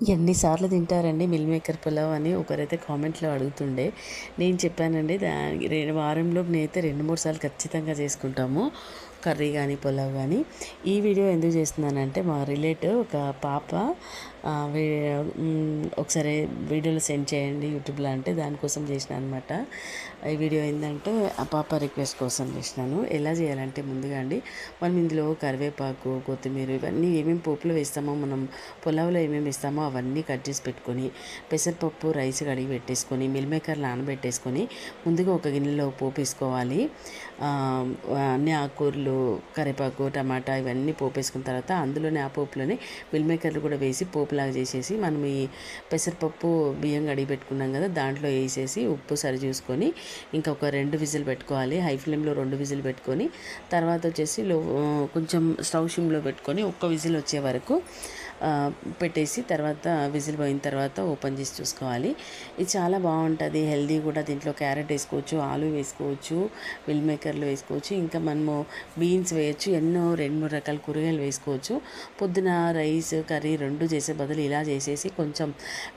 ఎన్నిసార్లు తింటారండి meal maker pulao అని ఒకరైతే కామెంట్లో అడుగుతుండే. నేను చెప్పానండి దా రెండు వారంలో నేనైతే రెండు మూడు సార్లు ఖచ్చితంగా చేసుకుంటాము. కర్రీ కానీ పులావ్ కానీ ఈ వీడియో ఎందుకు చేస్తున్నానంటే మా రిలేటివ్ ఒక పాప ఒకసారి వీడియోలు సెండ్ చేయండి యూట్యూబ్లో అంటే దానికోసం చేసిన అనమాట ఈ వీడియో ఏంటంటే ఆ పాప రిక్వెస్ట్ కోసం చేసినాను. ఎలా చేయాలంటే ముందుగా అండి మనం ఇందులో కరివేపాకు కొత్తిమీర ఇవన్నీ ఏమేమి పోపులో వేస్తామో మనం పులావ్లో ఏమేమి వేస్తామో అవన్నీ కట్ చేసి పెట్టుకొని పెసరపప్పు రైస్ కడిగి పెట్టేసుకొని మిల్ మేకర్ నానబెట్టేసుకొని ముందుగా ఒక గిన్నెలో పోపు వేసుకోవాలి. అన్ని ఆకుకూరలు కరివేపాకు టమాటా ఇవన్నీ పోపేసుకున్న తర్వాత అందులోనే ఆ పోపులోనే మిల్ మేకర్లు కూడా వేసి పోపులాగా చేసేసి మనం ఈ పెసరపప్పు బియ్యం కడిగి పెట్టుకున్నాం కదా దాంట్లో వేసేసి ఉప్పు సరి చూసుకొని ఇంకా ఒక రెండు విజిల్ పెట్టుకోవాలి. హై ఫ్లేమ్లో రెండు విజిల్ పెట్టుకొని తర్వాత వచ్చేసి లో కొంచెం స్టవ్ సిమ్లో పెట్టుకొని ఒక్క విజిల్ వచ్చే వరకు పెట్టేసి తర్వాత విజిల్ పోయిన తర్వాత ఓపెన్ చేసి చూసుకోవాలి. ఇది చాలా బాగుంటుంది. హెల్దీ కూడా దీంట్లో క్యారెట్ వేసుకోవచ్చు ఆలు వేసుకోవచ్చు మిల్ మేకర్లు వేసుకోవచ్చు ఇంకా మనము బీన్స్ వేయచ్చు ఎన్నో రెండు మూడు రకాల కూరగాయలు వేసుకోవచ్చు. పొద్దున రైస్ కర్రీ రెండు చేసే బదులు ఇలా చేసేసి కొంచెం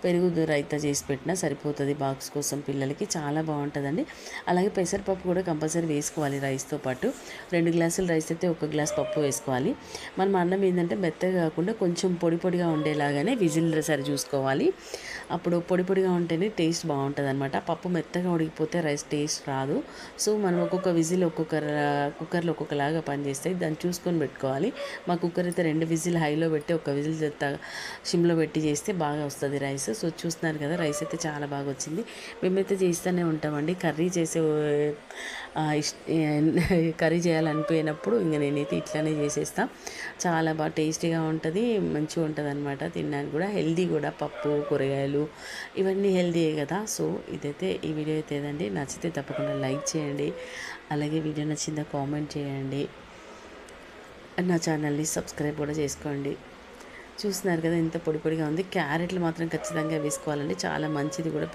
పెరుగు రైతా చేసి పెట్టినా సరిపోతుంది బాక్స్ కోసం పిల్లలకి. చాలా బాగుంటుందండి. అలాగే పెసరపప్పు కూడా కంపల్సరీ వేసుకోవాలి రైస్తో పాటు. రెండు గ్లాసులు రైస్ అయితే ఒక గ్లాస్ పప్పు వేసుకోవాలి. మనం అన్నం ఏంటంటే మెత్తగా కాకుండా కొంచెం పొడి పొడిగా ఉండేలాగానే విజిల్ సరి చూసుకోవాలి. అప్పుడు పొడి పొడిగా ఉంటేనే టేస్ట్ బాగుంటుంది అనమాట పప్పు మెత్తగా ఉడికిపోతే రైస్ టేస్ట్ రాదు. సో మనం ఒక్కొక్క విజిల్ ఒక్కొక్క ర- కుక్కర్లో ఒక్కొక్కలాగా పనిచేస్తాయి దాన్ని చూసుకొని పెట్టుకోవాలి. మా కుక్కర్ అయితే రెండు విజిల్ హైలో పెట్టి ఒక విజిల్ సిమ్లో పెట్టి చేస్తే బాగా వస్తుంది రైస్. సో చూస్తున్నారు కదా రైస్ అయితే చాలా బాగా వచ్చింది. మేమైతే చేస్తూనే ఉంటామండి. కర్రీ చేసే కర్రీ చేయాలనిపోయినప్పుడు ఇంకా నేనైతే ఇట్లానే చేసేస్తా. చాలా బాగా టేస్టీగా ఉంటుంది మంచిగా ఉంటుంది అనమాట తినడానికి కూడా. హెల్దీ కూడా పప్పు కూరగాయలు ఇవన్నీ హెల్దీయే కదా. సో ఇదైతే ఈ వీడియో అయితే ఏదండి? నచ్చితే తప్పకుండా లైక్ చేయండి. అలాగే వీడియో నచ్చిందా కామెంట్ చేయండి. నా ఛానల్ని సబ్స్క్రైబ్ కూడా చేసుకోండి. చూస్తున్నారు కదా ఎంత పొడి పొడిగా ఉంది. క్యారెట్లు మాత్రం ఖచ్చితంగా వేసుకోవాలండి. చాలా మంచిది కూడా